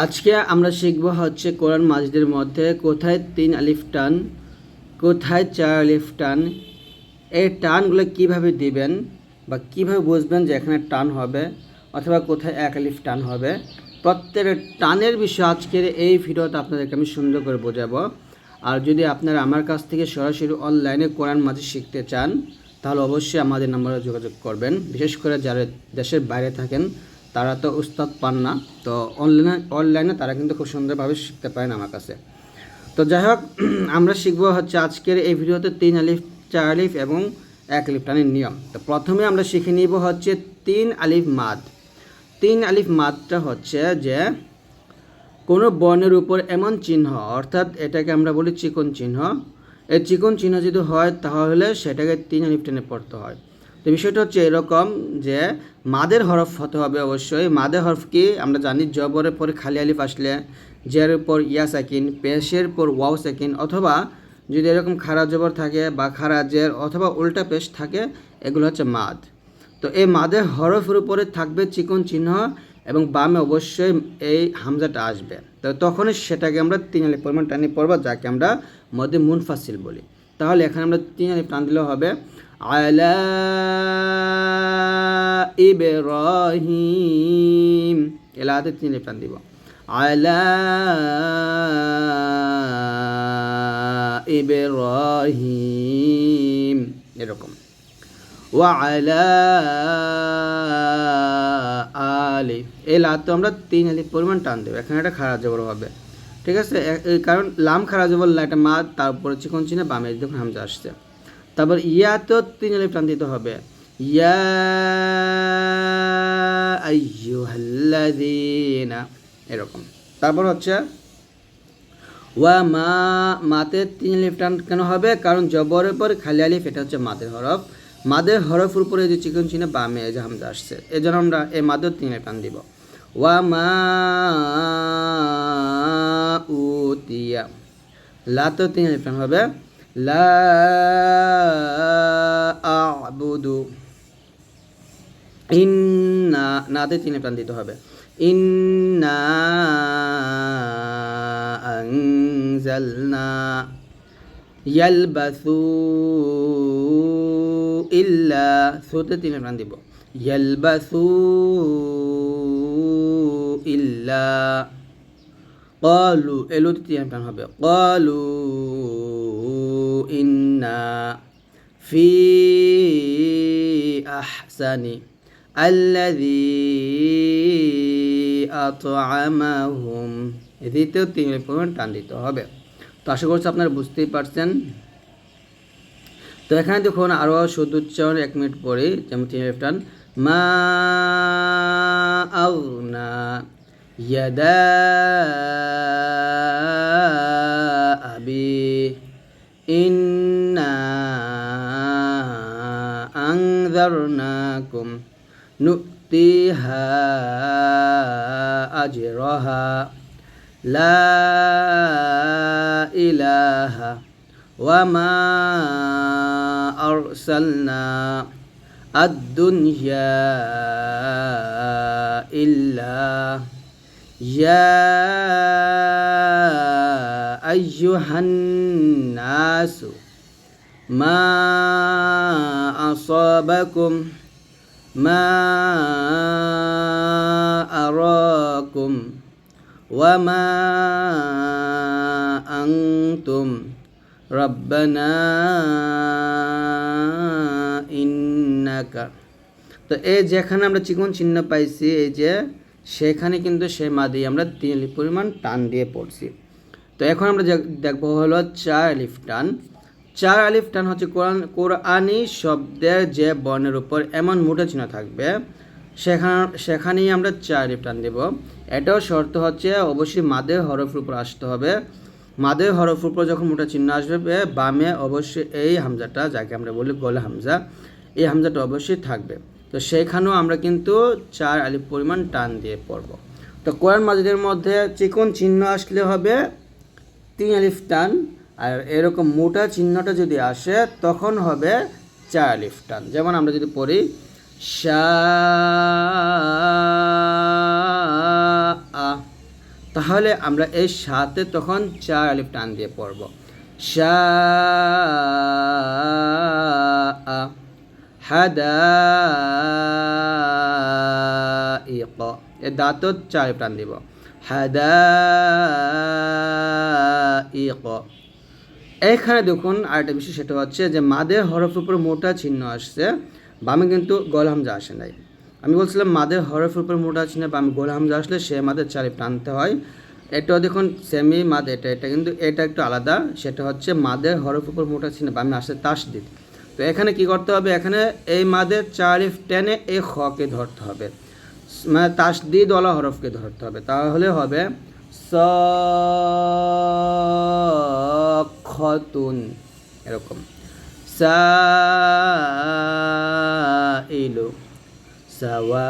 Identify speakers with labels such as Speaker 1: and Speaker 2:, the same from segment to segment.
Speaker 1: আজকে আমরা শিখব হচ্ছে কোরআন মাজিদের মধ্যে কোথায় তিন আলিফ টান, কোথায় চার আলিফ টান, এই টানগুলো কীভাবে দিবেন বা কীভাবে বুঝবেন যে এখানে টান হবে অথবা কোথায় এক আলিফ টান হবে। প্রত্যেকের টানের বিষয়ে আজকের এই ভিডিওতে আপনাদেরকে আমি সুন্দর করে বোঝাবো। আর যদি আপনারা আমার কাছ থেকে সরাসরি অনলাইনে কোরআন মাঝি শিখতে চান, তাহলে অবশ্যই আমাদের নাম্বারে যোগাযোগ করবেন। বিশেষ করে যারা দেশের বাইরে থাকেন তারা তো উস্তাদ পান না, তো অনলাইনে অনলাইনে তারা কিন্তু খুব সুন্দরভাবে শিখতে পারেন আমার কাছে। তো যাই হোক, আমরা শিখব হচ্ছে আজকের এই ভিডিওতে তিন আলিফ, চার আলিফ এবং এক আলিফ টানের নিয়ম। তো প্রথমে আমরা শিখে নিব হচ্ছে তিন আলিফ মাদ। তিন আলিফ মাদটা হচ্ছে যে কোনো বর্ণের উপর এমন চিহ্ন, অর্থাৎ এটাকে আমরা বলি চিকন চিহ্ন। এই চিকন চিহ্ন যদি হয় তাহলে সেটাকে তিন আলিফ টেনে পড়তে হয়। তো বিষয়টা হচ্ছে এরকম যে মাদের হরফ হতে হবে অবশ্যই। মাদের হরফ কি? আমরা জানি জবরের পরে খালি আলিফ আসলে, জের পর ইয়া সাকিন, পেশের পর ওয়াও সাকিন, অথবা যদি এরকম খারা জবর থাকে বা খারা জের অথবা উল্টা পেশ থাকে, এগুলো হচ্ছে মাদ। তো এই মাদের হরফের উপরে থাকবে চিকন চিহ্ন এবং বামে অবশ্যই এই হামজাটা আসবে। তো তখনই সেটাকে আমরা তিন আলিফ পরিমাণ টানি পড়ব, যাকে আমরা মধ্যে মুনফাসিল বলি। তাহলে এখানে আমরা তিন আলিফ টান দিলেও হবে। আলা ইব্রাহিম। এলাহাতে তিন আলিফ টান দিব। আলা ইব্রাহিম। এরকম। ওয়ালা আলিফ এই লাত তো আমরা তিন আলিফ পরিমাণ টান দেবো। এখানে একটা খারাপ জবর হবে। ঠিক আছে? কারণ লাম খারাপ জবর একটা মা তারপরে চিকন চিনে বামে দেখুন হামজা আসছে। তারপর ইয়া তো তিন আলিফ টান দিতে হবে। ইয়া এরকম। তারপর হচ্ছে, ওয়া মা, মাতে তিন আলিফ টান কেন হবে? কারণ জবরের পর খালি আলিফ, এটা হচ্ছে মাদের হরফ। মাদের হরফের উপরে যে চিকন চিনে বামে এই যে হামজা আসছে। এই জন্য আমরা এই মাদের তিন আলিফ টান দিব। ওয়া মা উতিয়া লাতেও তিন আলিফ টান হবে। লা আবুদু ইন্না নাতে তিনে প্রাণ দিতে হবে ইন্না আনজালনা ইয়ালবাসু ইল্লা সুতে তিনে প্রাণ দিব ইয়ালবাসু ইল্লা قالوا এলুতে তিনে প্রাণ হবে قالوا إنا ফি আহসানি আল্লাদি আতআমাহুম এদিতেও তিন পরিমাণ টান দিতে হবে। তো আশা করছি আপনারা বুঝতেই পারছেন। তো এখানে দেখুন আরও শুধু উচ্চারণ এক মিনিট পরে যেমন তিন টান, মা আউনা ইয়াদা আবি ইন أنذرناكم نؤتيها أجرها لا إله وما أرسلنا الدنيا إلا يا أيها الناس ما أصابكم ما أراكم وما أنتم ربنا إنك তো এই যেখানে আমরা চিকন চিহ্ন পাইছি এই যে সেখানে কিন্তু সেই মা দিয়ে আমরা তিন আলিফ পরিমাণ টান দিয়ে পড়ছি তো এখন আমরা যে- দেখবো হলো চার আলিফ টান চার আলিফ টান হচ্ছে কোরআন কোরআনি শব্দের যে বর্ণের উপর এমন মোটা চিহ্ন থাকবে, সেখান, সেখানেই আমরা চার আলিফ টান দেব। এটাও শর্ত হচ্ছে অবশ্যই মাদের হরফের উপর আসতে হবে। মাদের হরফের উপর যখন মোটা চিহ্ন আসবে বামে অবশ্যই এই হামজাটা, যাকে আমরা বলি গোল হামজা, এই হামজাটা অবশ্যই থাকবে। তো সেখানেও আমরা কিন্তু চার আলিফ পরিমাণ টান দিয়ে পড়ব। তো কোরআন মাজিদের মধ্যে চিকন চিহ্ন আসলে হবে তিন আলিফ টান আর এরকম মোটা চিহ্নটা যদি আসে, তখন হবে চার আলিফ টান যেমন আমরা যদি পড়ি আ। তাহলে আমরা এই সাথে তখন চার আলিফ টান দিয়ে পড়ব। শা হাদা এ দাঁত চার আলিফ টান দিব। হাদা এখানে দেখুন আরেকটা বিষয়, সেটা হচ্ছে যে মাদের হরফের উপর মোটা চিহ্ন আসছে, বামে কিন্তু গোল হামজা আসে নাই। আমি বলছিলাম মাদের হরফের উপর মোটা চিহ্ন বামে গোল হামজা আসলে সে মাদের চারি টানতে হয়। এটা দেখুন সেমি মাদ, এটা এটা কিন্তু, এটা একটু আলাদা, সেটা হচ্ছে মাদের হরফের উপর মোটা চিহ্ন বামে আসে তাস তাসদিদ। তো এখানে কি করতে হবে? এখানে এই মাদের চারিফ টেনে এই খকে ধরতে হবে। মানে তাস তাসদিদ ওলা হরফকে ধরতে হবে। তাহলে হবে সখতুন এরকম। সাইলু, সাওয়াউন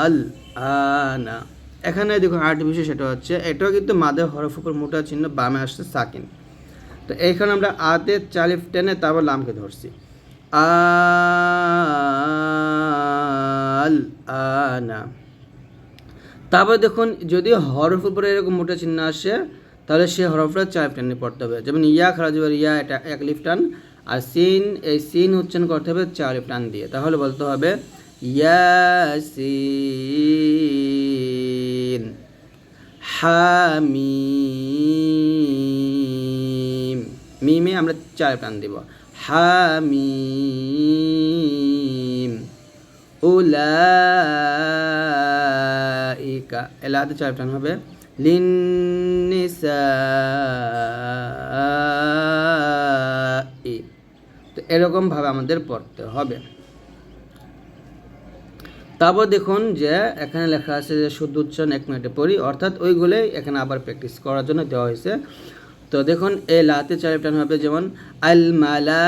Speaker 1: আল আনা এখানে দেখুন আরেকটি বিষয়, সেটা হচ্ছে, এটাও কিন্তু মাদের হরফ উপর মোটা চিহ্ন, বামে আসছে সাকিন। তো এইখানে আমরা আতে চালিফ টেনে তারপর লামকে ধরছি। আল আনা। তারপর দেখুন, যদি হরফ উপরে এরকম মোটা চিহ্ন আসে, তাহলে সে হরফটা চালিফ টেনে পড়তে হবে। যেমন ইয়া খারাজ ইয়া, এটা এক লিফ টান, আর সিন, এই সিন উচ্চারণ করতে হবে চালিফ টান দিয়ে। তাহলে বলতে হবে, ইয়াসিন হামিম। মিমে আমরা চার প্রাণ দিব। হামিম। উলাইকা এলাতে চার প্রাণ হবে। লিন্নিসাই। তো এরকমভাবে আমাদের পড়তে হবে। তারপর দেখুন যে এখানে লেখা আছে যে শুদ্ধ উচ্চারণ এক মিনিটে পড়ি, অর্থাৎ ওইগুলোই এখানে আবার প্র্যাকটিস করার জন্য দেওয়া হয়েছে। তো দেখুন এ লাতে চার টান হবে যেমন আল মালা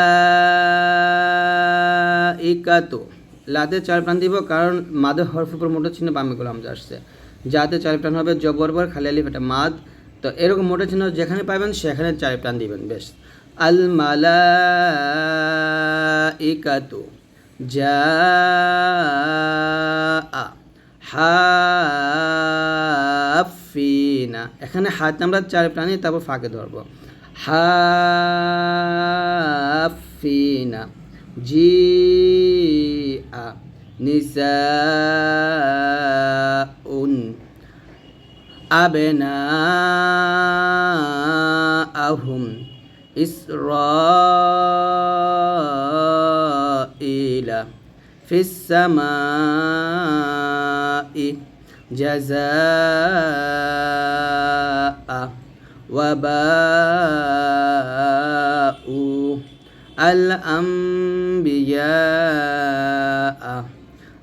Speaker 1: ইকাতো লাতে চার প্রাণ দিব, কারণ মাদের হরফ উপর মোটা চিহ্ন বামে গোলাম আসছে। যাতে চার প্রাণ হবে জবরবর খালি আলিফ এটা মাদ। তো এরকম মোটা চিহ্ন যেখানে পাবেন, সেখানে চার প্রাণ দিবেন, বেশ। আল মালা ইকাতো যা হাফিনা। এখানে হাত আমরা চার প্রাণী তারপর ফাঁকে ধরবো। হাফিনা। জি نساء أبناءهم إسرائيل في السماء جزاء وباء الأنبياء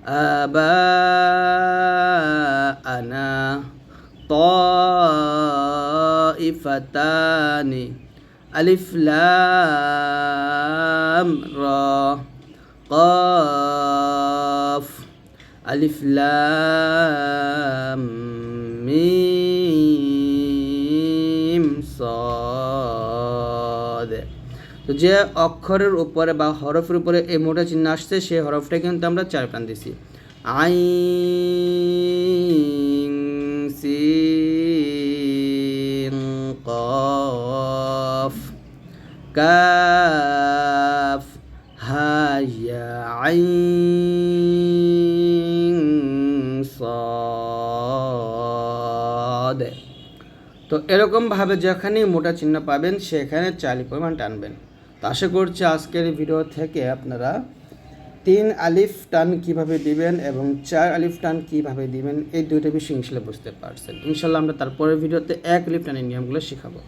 Speaker 1: آباءنا طائفتان. ألف لام را. قاف. ألف لام মিম صاد. তো যে অক্ষরের উপরে বা হরফের উপরে এই মোটা চিহ্ন আসছে, সেই হরফটা কিন্তু আমরা চার প্রাণ দিছি। আই সি কফ, কাফ হাইয়া আই সদ। তো এরকমভাবে যেখানেই মোটা চিহ্ন পাবেন, সেখানে চালি পরিমাণ টানবেন। আশা করছি আজকের ভিডিও থেকে আপনারা তিন আলিফ টান কীভাবে দিবেন এবং চার আলিফ টান কীভাবে দিবেন, এই দুইটা বিষয় ইনশাল্লাহ বুঝতে পারছেন। ইনশাল্লাহ আমরা তারপরের ভিডিওতে এক আলিফ টানের নিয়মগুলো শেখাবো।